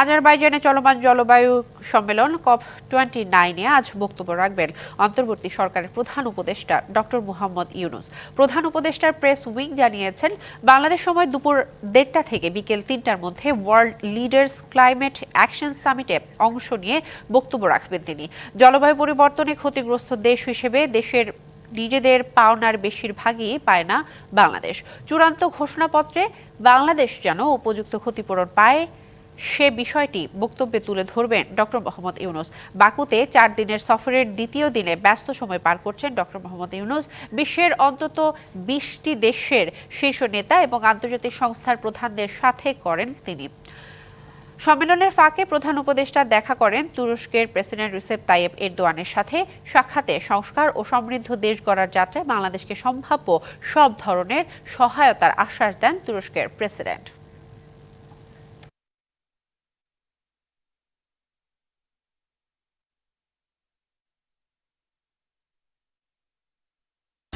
আজারবাইজানে চলমান জলবায়ু সম্মেলন কপ টোয়েন্টি নাইনে আজ বক্তব্য রাখবেন অন্তর্বর্তী সরকারের প্রধান উপদেষ্টা ডক্টর মুহাম্মদ ইউনুস। প্রধান উপদেষ্টার প্রেস উইং জানিয়েছেন, বাংলাদেশ সময় দুপুর দেড়টা থেকে বিকেল তিনটার মধ্যে ওয়ার্ল্ড লিডার্স ক্লাইমেট অ্যাকশন সামিটে অংশ নিয়ে বক্তব্য রাখবেন তিনি। জলবায়ু পরিবর্তনে ক্ষতিগ্রস্ত দেশ হিসেবে দেশের নিজেদের পাওনার বেশিরভাগই পায় না বাংলাদেশ। চূড়ান্ত ঘোষণাপত্রে বাংলাদেশ যেন উপযুক্ত ক্ষতিপূরণ পায় সে বিষয়টি বক্তব্যে তুলে ধরবেন ডক্টর মোহাম্মদ ইউনুস। বাকুতে চার দিনের সফরের দ্বিতীয় দিনে ব্যস্ত সময় পার করছেন ডক্টর মোহাম্মদ ইউনুস। বিশ্বের অন্তত বিশটি দেশের শীর্ষ নেতা এবং আন্তর্জাতিক সংস্থার প্রধানদের সাথে করেন তিনি। সম্মেলনের ফাঁকে প্রধান উপদেষ্টা দেখা করেন তুরস্কের প্রেসিডেন্ট রিসেপ তাইয়েব এরদোয়ানের সাথে। সাক্ষাতে সংস্কার ও সমৃদ্ধ দেশ গড়ার যাত্রায় বাংলাদেশকে সম্ভাব্য সব ধরনের সহায়তার আশ্বাস দেন তুরস্কের প্রেসিডেন্ট।